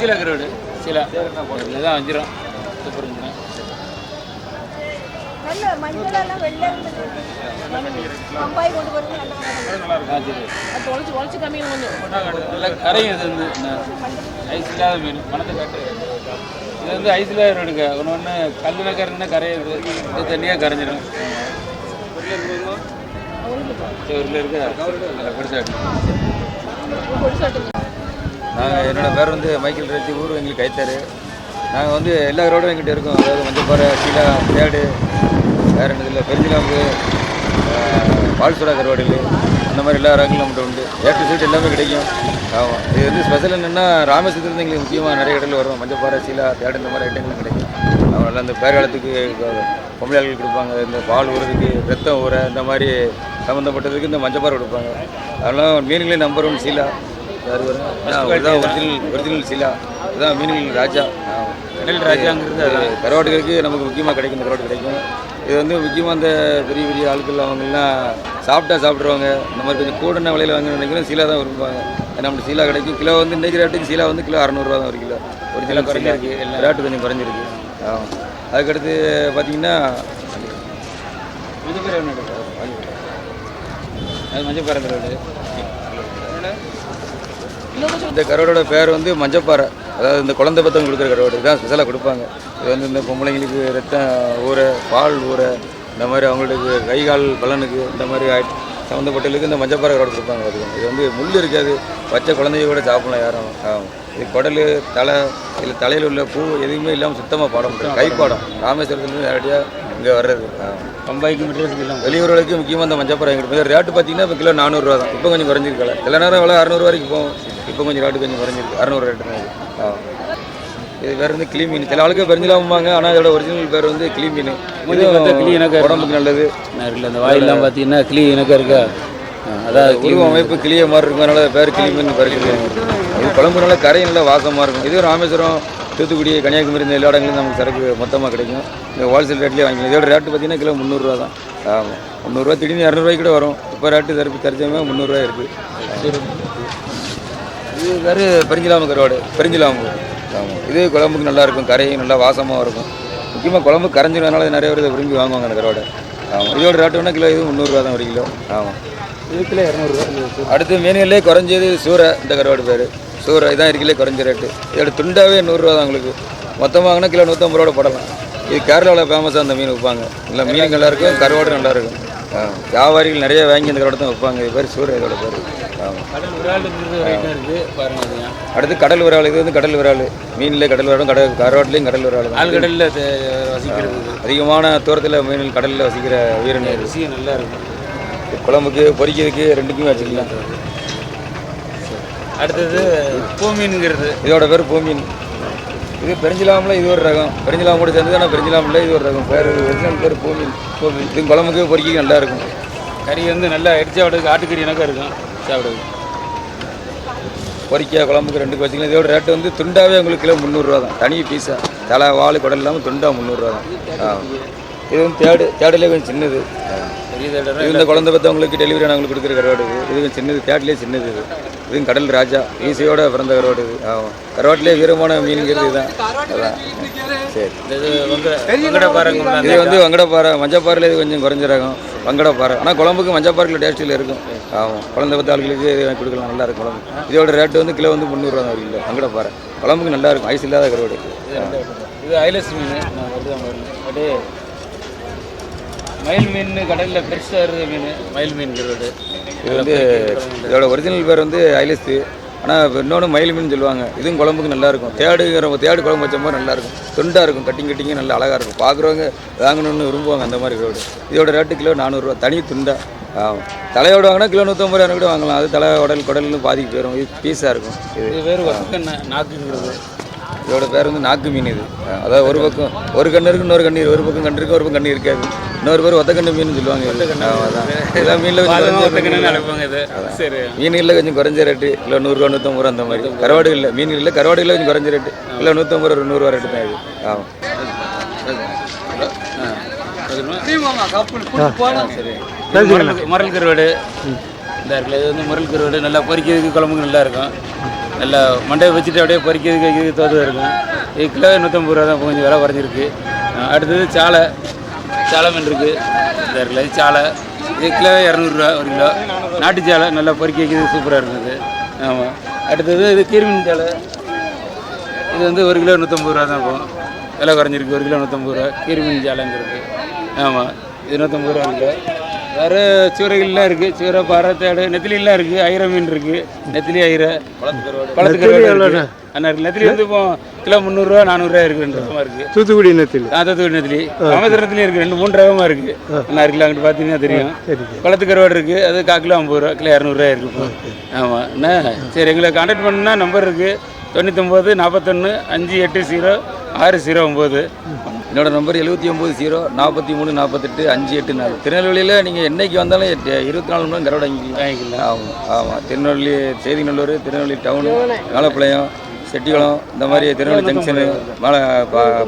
சில கருவாடு சில தான் வஞ்சிரம். சூப்பர் வஞ்சிரம். கரையும் இது வந்து. ஐஸ் இல்லாத மீன் மனத்தை காட்டு. இது வந்து ஐஸ் இல்லாத எடுக்க ஒன்று ஒன்று கல்லுன கரைன்னா கரையுது இது தண்ணியாக கரைஞ்சிடும் சரி ஒரு இருக்கு நல்லா பெருசாக நாங்கள் என்னோடய பேர் வந்து மைக்கேல் ரெட்டி ஊர் எங்களுக்கு கைத்தாரு. நாங்கள் வந்து எல்லா ரோடும் எங்கிட்ட இருக்கோம். அதாவது மஞ்சப்பாறை சீலா தேடு வேறு என்னது இல்லை பெருஞ்சிலாம்பு பால்சுடா கருவாடுகள் அந்த மாதிரி எல்லா ரகங்களும் நம்மகிட்ட உண்டு. ஏற்று டு சீட் எல்லாமே கிடைக்கும். ஆமாம் இது வந்து ஸ்பெஷல் என்னென்னா ராமேஸ்வரத்துலேருந்து எங்களுக்கு முக்கியமாக நிறைய இடத்துல வரும். மஞ்சப்பாறை சீலா தேடு இந்த மாதிரி ஐட்டங்களும் கிடைக்கும். அவங்க நல்லா இந்த பேரகாலத்துக்கு பொம்பளையாள்கள் கொடுப்பாங்க. இந்த பால் ஊறதுக்கு ரத்தம் ஊற இந்த மாதிரி சம்மந்தப்பட்டதுக்கு இந்த மஞ்சப்பாறை கொடுப்பாங்க. அதெல்லாம் மீன்களே நம்பர் ஒன் சீலா. ஒரிஜினல் ஒரிஜினல் சீலா. இதுதான் மீன்கள் ராஜா. கடல் ராஜாங்கிறது கருவாட்டுகளுக்கு நமக்கு முக்கியமாக கிடைக்கும் இந்த கருவாட்டு கிடைக்கும். இது வந்து முக்கியமாக இந்த பெரிய பெரிய ஆட்கள் அவங்கெல்லாம் சாப்பிட்டா சாப்பிட்ருவாங்க இந்த மாதிரி கொஞ்சம் கூடன விலையில் வாங்க நினைக்கிறேன் சீலா தான் விரும்புவாங்க. ஏன்னா நம்மளுக்கு சீலா கிடைக்கும். கிலோ வந்து இன்றைக்கு ரேட்டுக்கு சீலா வந்து கிலோ அறநூறுவா தான் ஒரு கிலோ. ஒரிஜினல் குறைஞ்சிருக்கு ரேட்டு கொஞ்சம் குறைஞ்சிருக்கு. ஆமாம் அதுக்கடுத்து பார்த்தீங்கன்னா? அது மஞ்சள் பறக்கிறது இந்த கருவாடோட பேர் வந்து மஞ்சப்பாறை. அதாவது இந்த குழந்தை பத்தவங்க கொடுக்குற கருவாடு இதுதான் ஸ்பெஷலாக கொடுப்பாங்க. இது வந்து இந்த பொம்பளைங்களுக்கு ரத்தம் ஊற பால் ஊற இந்த மாதிரி அவங்களுக்கு கை கால் பலனுக்கு இந்த மாதிரி ஆயிட் சம்மந்தப்பட்டவங்களுக்கு இந்த மஞ்சப்பாறை கருவாடு கொடுப்பாங்க பார்த்துக்கோங்க இது வந்து முள் இருக்காது. பச்சை குழந்தைய கூட சாப்பிடலாம் யாரும் இது குடல் தலை இல்லை தலையில் உள்ள பூ எதுவுமே இல்லாமல் சுத்தமாக பாட முடியாது. கைப்பாடம். ராமேஸ்வரத்துலேருந்து நேரடியாக இங்கே வர்றது. பம்பாய்க்கு எல்லாம் வெளியூர்களுக்கு முக்கியமாக இந்த மஞ்சப்பறம் எங்கிட்ட ரேட்டு பார்த்தீங்கன்னா இப்போ கிலோ நானூறுரூவா தான். இப்போ கொஞ்சம் குறைஞ்சிருக்கல. சில நேரம் விலை அறநூறு வரைக்கும் போகும். இப்போ கொஞ்சம் ரேட்டு கொஞ்சம் குறைஞ்சிருக்கு. அறநூறு ரேட்டு தான் இது வேறு வந்து கிளி மீன். சில ஆளுக்கு பெருஞ்சலாம்பாங்க ஆனால் இதோட ஒரிஜினல் பேர் வந்து கிளி மீன். கிளி எனக்கு உடம்புக்கு நல்லது. இருக்குல்ல அந்த வாயெல்லாம் பார்த்தீங்கன்னா கிளி எனக்கு இருக்கா? அதான் கிளி அமைப்பு கிளிய மாதிரி இருக்கும். அதனால பேர் கிளி மீன் பேர் கிளி மீன். இது குழம்பு நல்லா கரை நல்லா வாசமாக இருக்கும். இது ராமேஸ்வரம் தூத்துக்குடி கன்னியாகுமரி இந்த எல்லா இடங்களும் நமக்கு சரக்கு மொத்தமாக கிடைக்கும். இந்த ஹோல்சேல் ரேட்லேயே வாங்கிக்கலாம். இதோட ரேட்டு பார்த்தீங்கன்னா கிலோ முந்நூறுரூவா தான். ஆமாம் முந்நூறுரூவா திடீர்னு இரநூறுவாய்க்கு கூட வரும். இப்போ ரேட்டு தரப்பு தரிச்சமே முந்நூறுரூவா இருக்குது இது வேறு பெருஞ்சிலாம்பு கருவாடு பெருஞ்சிலாம்பு ஆமாம் இது குழம்புக்கு நல்லா இருக்கும் கரையும் நல்லா வாசமாக இருக்கும். முக்கியமாக குழம்பு கரைஞ்சிருந்தனால நிறைய பேர் இதை விரும்பி வாங்குவாங்க அந்த கருவாடை. ஆமாம் இதோட ரேட்டு வேணால் கிலோ இது முந்நூறுரூவா தான் ஒரு கிலோ. ஆமாம் இது கிலோ இரநூறுவா அடுத்து மீன்களே குறைஞ்சது சூறை இந்த கருவாடு பேர். சூறை இதான் இருக்கலே குறைஞ்ச ரேட்டு இதோட துண்டாவே நூறுரூவா தான் உங்களுக்கு. மொத்தமாக வாங்கினா கிலோ நூற்றம்பது ரூபா போடலாம். இது கேரளாவில் ஃபேமஸாக அந்த மீன் விற்பாங்க. இல்லை மீன் நல்லா இருக்கும் கருவாடு நல்லா இருக்கும். ஆ, வியாபாரிகள் நிறைய வாங்கி இந்த கருவாடு தான் வைப்பாங்க இது பேர் சூறை இதோட பேர். அடுத்து கடல் விரால் இது வந்து கடல் விரால் மீன்லேயே கடல் விராலும் கடல் கருவாட்டிலையும் கடல் விரால். ஆழ்கடலில் வசிக்கிறது. அதிகமான தூரத்தில் மீன்கள் கடலில் வசிக்கிற உயிரினம் இது. ருசியும் நல்லா இருக்கும். குழம்புக்கு பொரிக்கிறதுக்கு ரெண்டுக்குமே வச்சுக்கலாம். அடுத்தது பூ மீனுங்கிறது. இதோட பேர் பூமீன் இது பெருஞ்சிலாமில் இது ஒரு ரகம். பெருஞ்சிலாம் கூட சேர்ந்து ஆனால் பெருஞ்சிலாமில் இது ஒரு ரகம். பேர் ஒரிஜினல் பேர் பூமீன் பூமீன் இது குழம்புக்கு பொரிக்க நல்லா இருக்கும். கறி வந்து நல்லா எரிச்சு சாப்பிடுறதுக்கு ஆட்டுக்கறி எனக்கும் இருக்கும். சாப்பிடுறது பொரிக்க குழம்புக்கு ரெண்டுக்கு வச்சுக்கலாம் இதோட ரேட்டு வந்து துண்டாவே உங்களுக்கு கிலோ முந்நூறுரூவா தான். தனி பீஸாக தலை வால் குடல் இல்லாமல் துண்டா முந்நூறுரூவா தான். இது வந்து தேடு தேடுலேயே கொஞ்சம் சின்னது. இந்த குழந்தை பெற்றவங்களுக்கு டெலிவரி ஆனவங்களுக்கு கொடுக்குற கருவாடு இது. இது கொஞ்சம் சின்னது தேட்லேயே சின்னது இது. இதுவும் கடல் ராஜா ஈஸியோட பிறந்த கருவாடு இது. ஆமாம் கருவாட்டிலே வீரமான மீனுங்கிறது இதுதான். அதான். சரி. இது வந்து வங்கடப்பாறை. மஞ்சப்பாறையில் இது கொஞ்சம் குறைஞ்ச ரகம். வங்கடப்பாறை. ஆனால் குழம்புக்கு மஞ்சப்பாறையில் டேஸ்ட்டில் இருக்கும். ஆமாம் குழந்தை பத்த ஆளுகளுக்கு இது வாங்கி கொடுக்கலாம். நல்லா இருக்கும் குழம்பு. இதோட ரேட்டு வந்து கிலோ வந்து முந்நூறுரூவா தான் கிலோ வங்கடப்பாறை. குழம்புக்கு நல்லா இருக்கும். ஐஸ் இல்லாத கருவாடு. இது ஐலஸ் மீன். அப்படியே மயில் மீன் கடலில் பெருசாக இருக்கிற மீன். மயில் மீன்கிறது இது வந்து இதோட ஒரிஜினல் பேர் வந்து ஐலஸ்து ஆனால் இன்னொன்று மயில் மீன் சொல்லுவாங்க. இதுவும் குழம்புக்கு நல்லா இருக்கும் தேடுங்கிற தேடு குழம்பு வச்ச மாதிரி நல்லா இருக்கும் துண்டாக இருக்கும். கட்டிங் கட்டிங்க நல்லா அழகாக இருக்கும். பார்க்குறவங்க வாங்கணும்னு விரும்புவாங்க அந்த மாதிரி ரோடு. இதோட ரேட்டு கிலோ நானூறுரூவா தனி துண்டா. தலையோட வாங்கினா கிலோ நூற்றம்பது ரூபா கூட வாங்கலாம். அது தலை உடல் குடல்னு பாதிக்கு போயிடும் இது பீஸாக இருக்கும். இது வேறு நாக்குங்கிறது. இதோட பேர் வந்து நாக்கு மீன் இது. அதாவது ஒரு பக்கம் ஒரு கண்ணு இருக்கு இன்னொரு கண்ணு இருக்கு. ஒரு பக்கம் கண்ணு இருக்கு ஒரு பக்கம் கண்ணு இருக்காது. இன்னொரு பேர் ஒத்த கண்ணு மீன் சொல்லுவாங்க இதான் மீனில் அழைப்பாங்க இது. சரி. மீன்களில் கொஞ்சம் குறைஞ்ச ரேட்டு கிலோ நூறுரூவா நூற்றம்பது ரூபா அந்த மாதிரி. கருவாடு இல்லை மீன் இல்லை கருவாடுகளில் கொஞ்சம் குறைஞ்ச ரேட்டு கிலோ நூற்றம்பது ரூபா நூறுரூவா ரேட்டு தான் இது. ஆமாம். சரி. முரல் முரல் கருவாடு. இந்த இருக்குல்ல இது வந்து முரல் கருவாடு. நல்லா பொரிக்கிறதுக்கு குழம்புக்கு நல்லா இருக்கும். நல்லா மண்டையை வச்சுட்டு அப்படியே பறிக்கிறதுக்கு வைக்கிறதுக்கு தோதுவாக இருக்கும். இது கிலோ நூற்றம்பது ரூபா தான் கொஞ்சம் விலை குறைஞ்சிருக்கு. அடுத்தது சாலை. சாலை மீன் இருக்குது இந்த இது சாலை. இது கிலோ இரநூறுவா ஒரு கிலோ. நாட்டு சாலை நல்லா பொறுக்கி வைக்கிறது சூப்பராக இருந்தது. ஆமாம் அடுத்தது இது கீர்மீன் சாலை. இது வந்து ஒரு கிலோ நூற்றம்பது ரூபா தான் போகும். விலை குறைஞ்சிருக்கு ஒரு கிலோ நூற்றம்பது ரூபா. கீரிமீன் சாலைங்கிறது. ஆமாம் இது நூற்றம்பது ரூபா கிலோ. வேறு சூறைகள்லாம் இருக்குது சூறை பாறை தேடு. நெத்திலிலாம் இருக்குது ஐர மீன் இருக்குது நெத்திலி ஐர பழத்து கருவாடு அண்ணா நெத்திலி வந்து இப்போ கிலோ முந்நூறுரூவா நானூறுரூவா இருக்குன்ற ரகமாக இருக்குது தூத்துக்குடி நேரத்தில் தூத்துக்குடி நெத்திலி. ராமேஸ்வரத்துலேயும் இருக்குது ரெண்டு மூணு ரகமாக இருக்குது அண்ணா இருக்குல்ல அங்கிட்டு பார்த்தீங்கன்னா தெரியும். பழத்து கருவாடு இருக்குது அது கால் கிலோ ஐம்பது ரூபா கிலோ இரநூறுவா இருக்குது ஆமாம் என்ன சரி. எங்களை கான்டாக்ட் பண்ணா நம்பர் இருக்குது தொண்ணூத்தொம்பது நாற்பத்தொன்று அஞ்சு எட்டு ஜீரோ ஆறு ஜீரோ ஒம்பது என்னோட நம்பர் எழுபத்தி ஒம்பது ஜீரோ நாற்பத்தி மூணு நாற்பத்தெட்டு அஞ்சு எட்டு நாலு. திருநெல்வேலியில் நீங்கள் என்னைக்கு வந்தாலும் இருபத்தி நாலு மணி நேரம் வாங்கிக்கலாம். ஆமாம் ஆமாம் திருநெல்வேலி சேதிநல்லூர் திருநெல்வேலி டவுனு மேலப்பாளையம் செட்டிகுளம் இந்த மாதிரி திருநெல்வேலி ஜங்ஷனு மேலே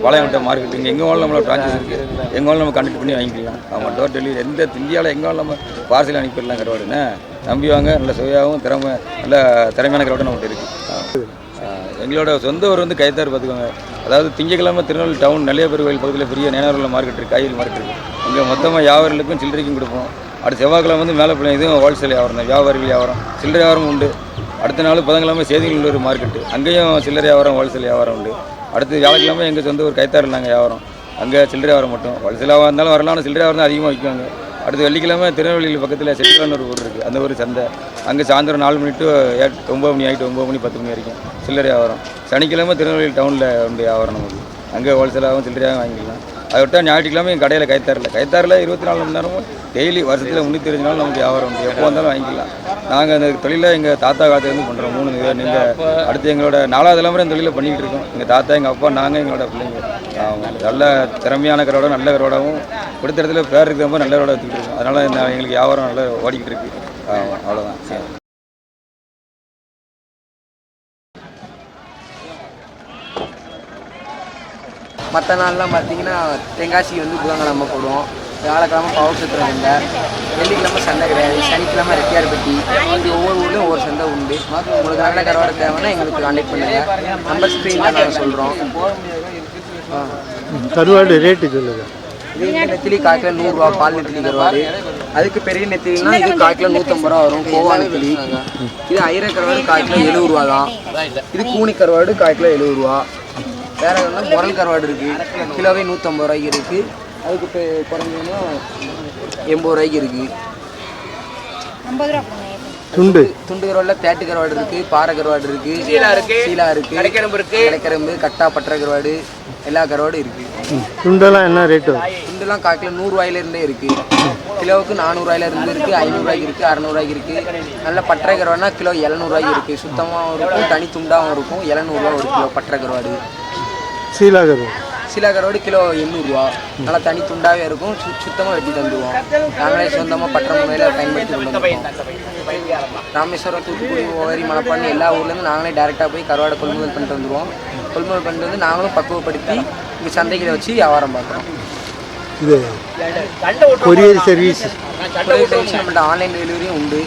பாளையங்கோட்டை மார்க்கெட் இங்கே எங்கே வேணாலும் நம்மளோட பிரான்ச்சஸ் இருக்குது எங்கே வேணாலும் நம்ம கண்டக்ட் பண்ணி வாங்கிக்கலாம். ஆமாம் டோர் டெலிவரி எந்த இந்தியாவில் எங்கே வேணாலும் நம்ம பார்சல் அனுப்பிடலாம் கரோடுன்னு. நம்பி வாங்க நல்ல சுவையாகவும் திறமை நல்ல திறமையான கரோடு நம்மகிட்ட இருக்குது எங்களோட சொந்த ஊர் வந்து கைத்தார் பார்த்துக்கோங்க. அதாவது திங்கக்கிழமை திருநெல்வேலி டவுன் நெல்லையப்பர் கோயில் பகுதியில் பெரிய நேனூரில் மார்க்கெட் இருக்குது காய்கறி மார்க்கெட் இருக்குது இங்கே மொத்தமாக வியாபாரிகளுக்கும் சில்லறைக்கும் கொடுப்போம். அடுத்த செவ்வாய்க்கிழமை வந்து மேலே பிள்ளை இதுவும் ஹோல்சேல் வியாபாரம் தான். வியாபாரிகள் வியாபாரம். சில்லறை வியாபாரம் உண்டு. அடுத்த நாள் புதன்கிழமை ஒரு மார்க்கெட்டு அங்கேயும் சில்லறை வியாபாரம் ஹோல்சேல் வியாபாரம் உண்டு. அடுத்து வியாழக்கிழமை எங்கள் சொந்த ஊர் கைத்தாரில் நாங்கள் வியாபாரம். அங்கே சில்லறை வியாபாரம் மட்டும். ஹோல்சேலாக இருந்தாலும் வரலாம். ஆனால் சில்லறை வியாபாரம் தான் அதிகமாக விற்குவாங்க. அடுத்து வெள்ளிக்கிழமை திருநெல்வேலி பக்கத்தில் செட்டிலான ஒரு ஊர் இருக்குது அந்த ஊர் சந்தை. அங்கே சாயந்தரம் நாலு மணி டு எட்டு ஒம்பது மணி ஆகிட்டு ஒம்பது மணி பத்து மணி வரைக்கும் சில்லறை வியாபாரம். சனிக்கிழமை திருநெல்வேலி டவுனில் உண்டு வியாபாரம் நமக்கு. அங்கே ஹோல்சேலாகவும் சில்லறையாகவும் வாங்கிக்கலாம். அதை விட்டால் ஞாயிற்றுக்கிழமை எங்கள் கடையில் கைத்தாரில் கைத்தாரில் இருபத்தி நாலு மணி நேரமும் டெய்லி வருஷத்தில் முந்நூற்றி இருபது நாள் நமக்கு வியாபாரம் உண்டு. எப்போ வந்தாலும் வாங்கிக்கலாம். நாங்கள் அந்த தொழிலை எங்கள் தாத்தா காலத்துலேருந்து பண்ணுறோம் மூணு நீங்கள் அடுத்து எங்களோட நாலாவது தலைமுறை அந்த தொழிலை பண்ணிக்கிட்டு இருக்கோம். எங்கள் தாத்தா எங்கள் அப்பா நாங்கள் எங்களோட பிள்ளைங்க. நல்ல திறமையான கரோட நல்ல கரோடாவும் கொடுத்த இடத்துல பேர் இருக்கிற மாதிரி நல்ல கரோட எடுத்துக்கிட்டு இருக்கோம். அதனால் இந்த எங்களுக்கு வியாபாரம் நல்லா ஓடிக்கிட்டு இருக்கு. அவ்வளோதான் சரி. மற்ற நாள்லாம் பார்த்தீங்கன்னா தெங்காசி வந்து புதன்கிழமை போடுவோம். வியாழக்கிழமை பவர் சுத்திரம் இல்லை வெள்ளிக்கிழமை சண்டை கிடையாது. சனிக்கிழமை ரெட்டியார்பட்டி இப்படி ஒவ்வொரு ஊர்லேயும் ஒவ்வொரு சந்தை உண்டு. உங்களுக்கு நல்ல கருவாடு தேவைன்னா எங்களுக்கு கான்டாக்ட் பண்ணுங்கள் நம்பர் ஸ்க்ரீனில் நாங்கள் சொல்கிறோம் கருவாடு ரேட்டு சொல்லுங்க. நெத்திலி கால் கிலோ நூறுரூவா பால் நெத்திலி கருவாடு அதுக்கு பெரிய நெத்திலினா இது கால் கிலோ நூற்றம்பது ரூபா வரும் கோவா நெத்திலி. இது ஐர கருவாடு கால் கிலோ எழுபது ரூபா தான். இது கூனி கருவாடு கால் கிலோ எழுபது ரூபா வேற வந்து முரல் கருவாடு இருக்கு. கிலோவே நூற்றம்பது ரூபாய்க்கு இருக்கு. அதுக்கு குறைஞ்சதுன்னா எண்பது ரூபாய்க்கு இருக்கு. ஐம்பது ரூபா துண்டு. துண்டு கருவாடுல தேட்டு கருவாடு இருக்கு பாறை கருவாடு இருக்கு சீலா இருக்கு சீலா இருக்கு கடைக்கரம்பு இருக்கு. கடைக்கரம்பு கட்டா பற்ற கருவாடு எல்லா கருவாடும் இருக்கு. துண்டெல்லாம் என்ன ரேட்டு துண்டுலாம் கால் கிலோ நூறுரூவாயில இருந்தே இருக்கு. கிலோவுக்கு நானூறுவாயில இருந்து இருக்கு ஐநூறுரூவாய்க்கு இருக்கு அறநூறுவாய்க்கு இருக்கு. நல்ல பற்றை கருவாடுனா கிலோ எழுநூறுவாய்க்கு இருக்கு. சுத்தமாகவும் இருக்கும் தனி துண்டாகவும் இருக்கும் எழுநூறுவா ஒரு கிலோ பற்றை கருவாடு. சீலா கருவாடு. சில கருவாடு கிலோ எண்ணூறுரூவா நல்லா தனி துண்டாகவே இருக்கும் சு சுத்தமாக வெட்டி தந்துடுவோம் நாங்களே சொந்தமாக பற்ற முறையில் பயன்படுத்தி கொண்டு வந்திருக்கோம். ராமேஸ்வரம் தூத்துக்குடி ஓவரி மலைப்பாண்டி எல்லா ஊர்லேருந்து நாங்களே டேரெக்டாக போய் கருவாடை கொள்முதல் பண்ணிட்டு வந்துடுவோம் கொள்முதல் பண்ணிட்டு வந்து நாங்களும் பக்குவப்படுத்தி இங்கே சந்தைகளை வச்சு வியாபாரம் பார்க்குறோம். இது கொரியர் சர்வீஸ் கொரியர் சர்வீஸ் நம்மள்ட்ட ஆன்லைன் டெலிவரியும் உண்டு.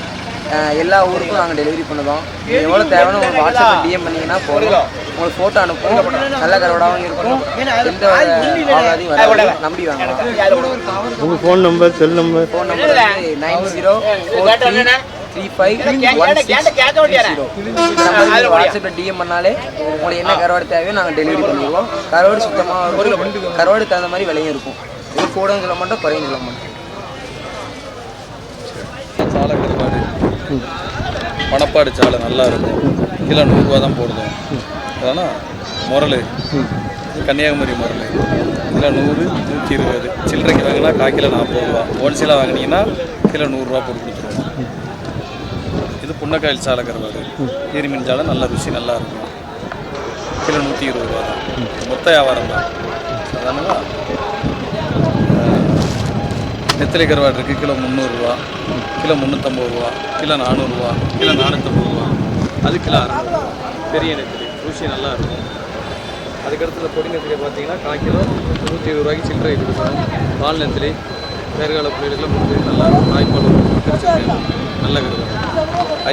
எல்லா ஊருக்கும் நாங்கள் டெலிவரி பண்ணுதோம் எவ்வளோ தேவைன்னு உங்களுக்கு வாட்ஸ்அப்பில் டிஎம் பண்ணீங்கன்னா போதும். உங்களுக்கு ஃபோட்டோ அனுப்பும் நல்ல கருவாடாகவும் இருக்கும். எந்த ஆகாதையும் வராது. நம்பி வாங்கலாம் உங்கள் phone number cell number phone number வந்து nine zero four three five one six வாட்ஸ்அப்பில் டிஎம் பண்ணாலே உங்களுக்கு என்ன கருவாடு தேவையோ நாங்கள் டெலிவரி பண்ணிடுவோம். கருவாடு சுத்தமாக இருக்கும் கருவாடு தகுந்த மாதிரி விலையும் இருக்கும். இது கூடன்னு சொல்ல மாட்டோம் குறையும் சொல்ல மாட்டோம். சாலை கருவாடு பணப்பாடு சாலை நல்லா இருக்கும். கிலோ நூறுரூவா தான் போடுதோம் அதனால் முரல் கன்னியாகுமரி முரல் கிலோ நூறு நூற்றி இருபது. சில்லறைக்கு வாங்கினா கால் கிலோ நாற்பது ரூபா. ஹோல்சேலாக வாங்கினீங்கன்னா கிலோ நூறுரூவா போட்டு கொடுத்துருவோம். இது புன்னக்காயில் சாலை கருவாடு மீன் சாலை நல்ல ருசி நல்லா இருக்கும். கிலோ நூற்றி இருபது ரூபா தான். மொத்த வியாபாரம் தான். அதனால நெத்திலி கருவாடு இருக்குது கிலோ முந்நூறுரூவா கிலோ முந்நூற்றம்பது ரூபா. கிலோ நானூறுரூவா கிலோ நானூற்றம்பது ரூபா. அது கிலோ அறுநூறுவா பெரிய நெத்திலி. ருசி நல்லா இருக்கும். அதுக்கடுத்தது பொடி நெத்திலி பார்த்தீங்கன்னா கால் கிலோ நூற்றி இருபது ரூபாய்க்கு சில்லறை இருக்குது பால் நெத்திலி வேர்கால புள்ளிகளுக்குலாம் கொடுத்து நல்லா இருக்கும் தாய்ப்பால் திருச்சி நல்ல கருவாடு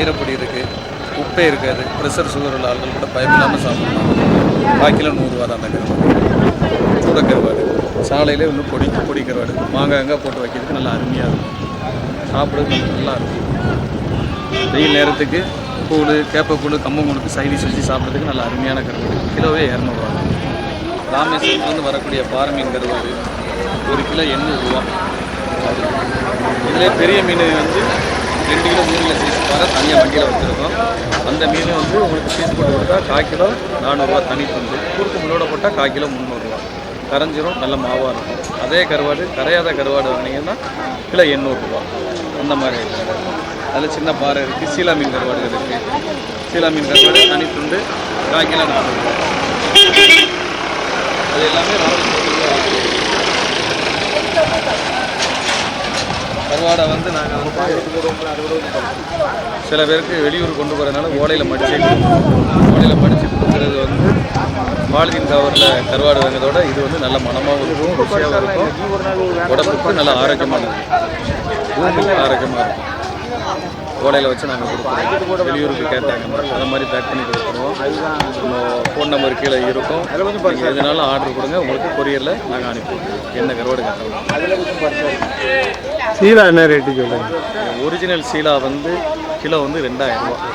ஐரப்பொடி இருக்குது உப்பே இருக்காது ப்ரெஷர் சுகர் உள்ள ஆள்கள் கூட பயமில்லாமல் சாப்பிடலாம். பாக்கில கிலோ நூறுரூவா தான் அந்த கருவாடு. கூட கருவாடு. சாலையிலே இன்னும் பொடி பொடி கருவாடு. மாங்காய் அங்கே போட்டு வைக்கிறதுக்கு நல்லா அருமையாக இருக்கும். சாப்பிட்றதுக்கு நல்லா இருக்கும். வெயில் நேரத்துக்கு கூழ் கேப்பக்கூழ் கம்பங்கூழுக்கு சைடிஷ் வச்சு சாப்பிட்றதுக்கு நல்ல அருமையான கருவாடு. கிலோவே இரநூறுவா. ராமேஸ்வரத்துலேருந்து வரக்கூடிய பாறை மீன் கருவாடு ஒரு கிலோ எண்ணூறுரூவா இதில் பெரிய மீன் வந்து ரெண்டு கிலோ மூணு கிலோ சைஸ் வர தனியாக வண்டியில் வச்சுருக்கோம். அந்த மீன் வந்து உங்களுக்கு பீஸ் போட்டு கொடுத்தா கால் கிலோ நானூறுரூவா தனி துண்டு. குறுக்கு முள்ளோட போட்டால் கால் கிலோ முந்நூறுரூவா கரைஞ்சிரும் நல்ல மாவாக இருக்கும். அதே கருவாடு கரையாத கருவாடு வாங்கினீங்கன்னா கிலோ எண்ணூறுரூவா அந்த மாதிரி இருக்குது அதில் சின்ன பாறை இருக்குது சீலா மீன் கருவாடு இருக்குது சீலா மீன் கருவாடு தனி துண்டு கால் கிலோ நானூறுரூவா அது எல்லாமே ராமேஸ்வரத்தில் கருவாடை வந்து நாங்கள் வந்து சில பேருக்கு வெளியூர் கொண்டு போகிறதுனால ஓலையில் மடிச்சு ஓலையில் மடித்து கொடுக்குறது வந்து பாலிதீன் கவரில் கருவாடு வாங்கிறதோட இது வந்து நல்ல மனமாகவும் இருக்கும் ருசியாகவும் இருக்கும். உடம்புக்கு நல்ல ஆரோக்கியமானது. ஆரோக்கியமாக இருக்கும். ஓலையில் வச்சு நாங்கள் கொடுப்போம். வெளியூருக்கு கேட்டாங்க அந்த மாதிரி பேக் பண்ணி கொடுத்துருவோம். ஃபோன் நம்பர் கீழே இருக்கும். நீங்கள் எதுனாலும் ஆர்டர் கொடுங்க. உங்களுக்கு கொரியரில் நாங்கள் அனுப்புவோம் என்ன கருவாடு சீலா என்ன ரேட்டு சொல்லுங்கள் ஒரிஜினல் சீலா வந்து கிலோ வந்து ரெண்டாயிரம் ரூபா.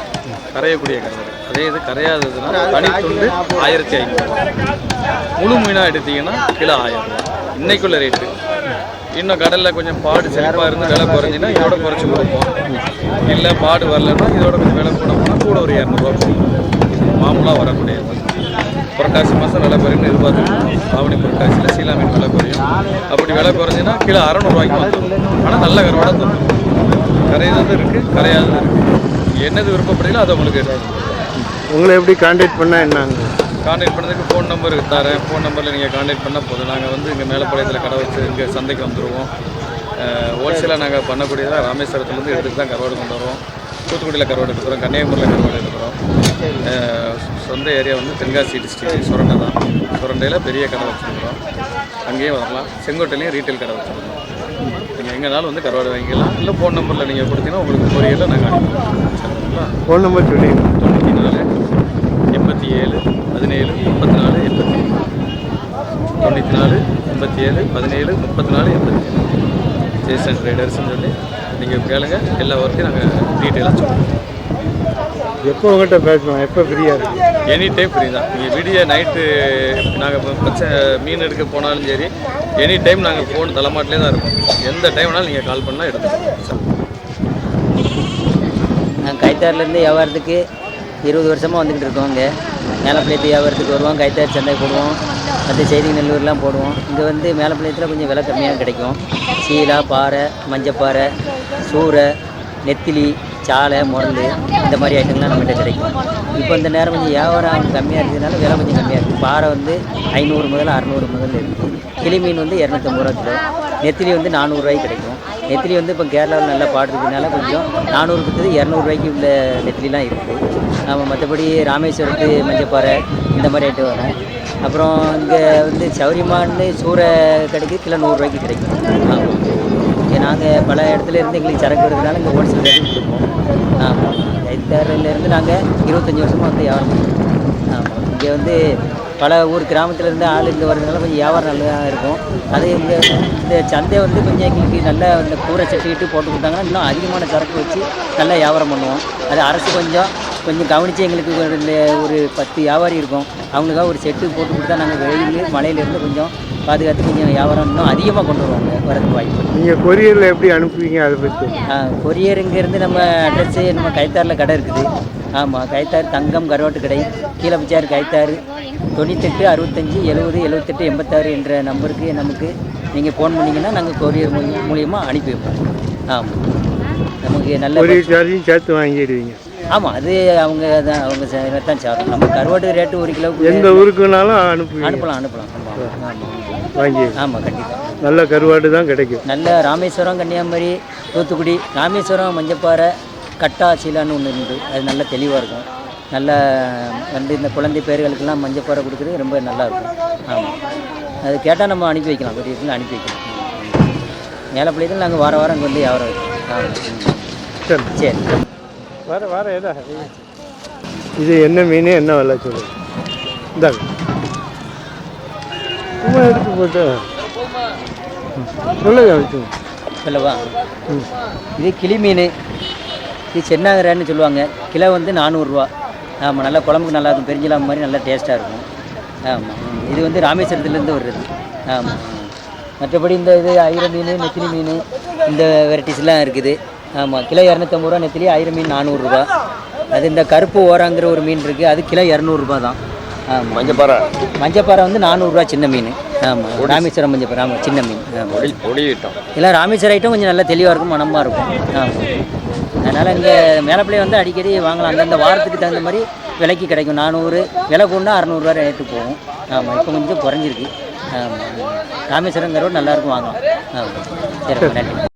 கரையக்கூடிய கருவாடு. அதே இது கரையாததுன்னா தனி துண்டு ஆயிரத்தி ஐநூறு முழு மீனாக எடுத்தீங்கன்னா கிலோ ஆயிரம் ரூபா. இன்னைக்குள்ள ரேட்டு இன்னும் கடலில் கொஞ்சம் பாடு செழிப்பாக இருந்து விலை குறைஞ்சினா இதோட குறைச்சி கொடுப்போம். இல்லை பாடு வரலன்னா இதோட கொஞ்சம் விலை கூட போனால் கூட ஒரு இரநூறுவா மாமூலாக வரக்கூடியது புரட்டாசி மாதம் விலை குறையும்னு எதிர்பார்த்துருக்கோம். ஆவணி புரட்டாசியில் சீலா மீன் விலை குறையும். அப்படி விலை குறைஞ்சின்னா கிலோ அறநூறுவாய்க்கு வந்துடும் ஆனால் நல்ல கருவாடாக தந்துடும் கரையாதது இருக்குது கரையாதது இருக்குது என்னது விருப்பப்படுறீங்களோ அதை உங்களுக்கு உங்களை எப்படி காண்டாக்ட் பண்ணால் என்னங்க? கான்டாக்ட் பண்ணுறதுக்கு ஃபோன் நம்பர் தரேன். ஃபோன் நம்பரில் நீங்கள் கான்டாக்ட் பண்ணால் போதும். நாங்கள் வந்து இங்கே மேலப்பாளையத்தில் கடை வச்சு இங்கே சந்தைக்கு வந்துடுவோம் ஹோல்சேலாக நாங்கள் பண்ணக்கூடியதாக ராமேஸ்வரத்துலேருந்து எடுத்துட்டு தான் கருவாடு கொண்டு வரோம் தூத்துக்குடியில் கருவாடு எடுக்கிறோம் கன்னியாகுமரியில் கருவாடு எடுக்கிறோம் சொந்த ஏரியா வந்து தென்காசி டிஸ்ட்ரிக்ட் சுரண்டை தான். சுரண்டையில் பெரிய கடை வச்சுருக்கிறோம். அங்கேயும் வரலாம். செங்கோட்டையிலையும் ரீட்டைல் கடை வச்சுருக்கோம் நீங்கள் எங்கேனாலும் வந்து கருவாடு வாங்கிக்கலாம். இல்லை ஃபோன் நம்பரில் நீங்கள் கொடுத்தீங்கன்னா உங்களுக்கு கொரியரில் நாங்கள் சரிங்களா ஃபோன் நம்பர் சொல்லிடுங்க தொண்ணூற்றி நாலு எண்பத்தி ஏழு பதினேழு முப்பத்தி நாலு எண்பத்தி தொண்ணூற்றி நாலு எண்பத்தி ஏழு பதினேழு முப்பத்தி நாலு எண்பத்தி ஏழு ஜேசன் ட்ரேடர்ஸ்னு சொல்லி நீங்கள் கேளுங்க. எல்லா ஒர்க்கையும் நாங்கள் டீட்டெயிலாக சொல்லுவோம் எப்போ உங்கள்கிட்ட பேசலாம் எப்போ ஃப்ரீயாக இருக்கு எனி டைம் ஃப்ரீ தான். நீங்கள் விடிய நைட்டு நாங்கள் பிரச்சனை மீன் எடுக்க போனாலும் சரி எனி டைம் நாங்கள் ஃபோன் தலைமாட்டிலே தான் இருக்கோம் எந்த டைம் வேணாலும் நீங்கள் கால் பண்ணால் எடுத்துக்கலாம். சார். நாங்கள் கைத்தாறுலேருந்து வியாபாரத்துக்கு இருபது வருஷமாக வந்துக்கிட்டு இருக்கோம் இங்கே மேலப்பாளையத்து வியாபாரத்துக்கு வருவோம். கைத்தாறு சந்தை போடுவோம். மற்ற செய்தி நல்லூர்லாம் போடுவோம். இங்கே வந்து மேலப்பாளையத்தில் கொஞ்சம் விலை கம்மியாக கிடைக்கும். சீலா பாறை மஞ்சப்பாறை சூறை நெத்திலி சாலை முரண்டு இந்த மாதிரி ஐட்டங்கள்லாம் நம்மகிட்ட கிடைக்கும். இப்போ இந்த நேரம் கொஞ்சம் வியாபாரம் கம்மியாக இருக்கிறதுனால விலை கொஞ்சம் கம்மியாக இருக்குது பாறை வந்து ஐநூறு முதல் அறநூறு முதல் இருக்குது கிளி மீன் வந்து இரநூத்தம்பது ரூபா கிலோ. நெத்திலி வந்து நானூறுரூவாய்க்கு கிடைக்கும். நெத்திலி வந்து இப்போ கேரளாவில் நல்லா பாடுறதுனால கொஞ்சம் நானூறு கொடுத்தது இரநூறுவாய்க்கு உள்ள நெத்திலிலாம் இருக்குது நம்ம மற்றபடி ராமேஸ்வரத்து மஞ்சப்பாறை இந்த மாதிரி ஐட்டம் வரும். அப்புறம் இங்கே வந்து சௌரியமான்னு சூறை கிடைக்கு கிலோ நூறுரூவாய்க்கு கிடைக்கும். ஆமாம் இங்கே நாங்கள் பல இடத்துல இருந்து எங்களுக்கு சரக்கு வருதுனால இங்கே ஹோல்சேல் ரேட்டுக்கு கொடுப்போம். ஆமாம் கைத்தாரிலேருந்து நாங்கள் இருபத்தஞ்சி வருஷமாக வந்து வியாபாரம் பண்ணுறோம் ஆமாம் இங்கே வந்து பல ஊர் கிராமத்துலேருந்து ஆள் இங்கே வரதுனால கொஞ்சம் வியாபாரம் நல்லா இருக்கும். அதே இங்கே இந்த சந்தை வந்து கொஞ்சம் எங்களுக்கு நல்ல இந்த கூரை சட்டிக்கிட்டு போட்டு கொடுத்தாங்கன்னா இன்னும் அதிகமான சரக்கு வச்சு நல்லா வியாபாரம் பண்ணுவோம். அது அரசு கொஞ்சம் கொஞ்சம் கவனித்து எங்களுக்கு ஒரு பத்து வியாபாரி இருக்கும். அவங்களுக்காக ஒரு செட்டு போட்டு கொடுத்தா நாங்கள் வெயில் மழையிலேருந்து கொஞ்சம் பாதுகாத்து கொஞ்சம் வியாபாரம் இன்னும் அதிகமாக கொண்டு வருவாங்க வரதுக்கு வாய்ப்பு நீங்கள் கொரியரில் எப்படி அனுப்புவீங்க அதை பற்றி கொரியர் இங்கேருந்து நம்ம அட்ரஸ்ஸு நம்ம கைத்தாரில் கடை இருக்குது. ஆமாம் கைத்தாறு தங்கம் கருவாட்டு கடை கீழே பிச்சார் கைத்தாறு தொண்ணூத்தெட்டு அறுபத்தஞ்சி எழுபது எழுபத்தெட்டு எண்பத்தாறு என்ற நம்பருக்கு நமக்கு நீங்கள் ஃபோன் பண்ணிங்கன்னா நாங்கள் கொரியர் மூலி மூலியமாக அனுப்பி வைப்போம். ஆமாம் நமக்கு நல்ல சேர்த்து வாங்கிடுவீங்க. ஆமாம் அது அவங்க தான் அவங்க ச- தான் சாப்பிடும் நம்ம கருவாட்டு ரேட்டு ஒரு கிலோவுக்கு எந்த ஊருக்குனாலும் அனுப்புவீங்க. அனுப்பலாம் அனுப்பலாம். ஆமாம் ஆமாம் வாங்கி. ஆமாம் கண்டிப்பாக நல்ல கருவாடு தான் கிடைக்கும். நல்ல ராமேஸ்வரம் கன்னியாகுமரி தூத்துக்குடி ராமேஸ்வரம் மஞ்சப்பாறை கட்டா சீலான்னு ஒன்று இருந்து அது நல்ல தெளிவாக இருக்கும். நல்ல வந்து இந்த குழந்தை பேர்களுக்கெல்லாம் மஞ்சப்பாறை கொடுக்குறது ரொம்ப நல்லா இருக்கும். ஆமாம் அது கேட்டால் நம்ம அனுப்பி வைக்கலாம். கொரியத்தில் அனுப்பி வைக்கலாம். மேலப்பள்ளியத்தில் நாங்கள் வார வாரம் இங்கே வந்து வியாபாரம் வைக்கிறோம் ஆமாம் சரி. சரி. வர வர எதா? இது என்ன மீன் என்ன விலை சொல்லு? இந்தாங்க சும்மா எடுத்து போட்டு. ம். சொல்லுங்க சொல்லவா? இது கிளி மீன். இது சென்னாகரான்னு சொல்லுவாங்க. கிலோ வந்து நானூறுரூவா. ஆமாம் நல்லா குழம்புக்கு நல்லா இருக்கும். பெருஞ்சலாம் மாதிரி நல்லா டேஸ்ட்டாக இருக்கும். ஆமாம் இது வந்து ராமேஸ்வரத்துலேருந்து வருது ஆமாம் மற்றபடி இந்த இது ஐர மீன் நெத்திலி மீன் இந்த வெரைட்டிஸ்லாம் இருக்குது. ஆமாம் கிலோ இரநூத்தம்பது ரூபா நெத்திலி ஐர மீன் நானூறுரூவா அது இந்த கருப்பு ஓராங்கிற ஒரு மீன் இருக்குது அது கிலோ இரநூறுபா தான். ஆமாம் மஞ்சப்பாறை? மஞ்சப்பாறை வந்து நானூறுரூவா சின்ன மீன். ஆமாம் ராமேஸ்வரம் மஞ்சப்பாறை ஆமாம் சின்ன மீன். ஆமாம் ஒளியிட்டோம் எல்லாம் ராமேஸ்வரம் ஐட்டம் கொஞ்சம் நல்லா தெளிவாக இருக்கும் மனமாக இருக்கும். ஆமாம் அதனால் இங்கே மேலப்பிள்ளை வந்து அடிக்கடி வாங்கலாம். அந்தந்த வாரத்துக்கு தகுந்த மாதிரி விலைக்கு கிடைக்கும். நானூறு விலை கூடனா அறநூறுவா ரேட்டு போகும். ஆமாம் இப்போ கொஞ்சம் குறைஞ்சிருக்கு. ஆமாம் ராமேஸ்வரங்கிற நல்லாயிருக்கும் வாங்கலாம். ஆமாம் சரி நன்றி.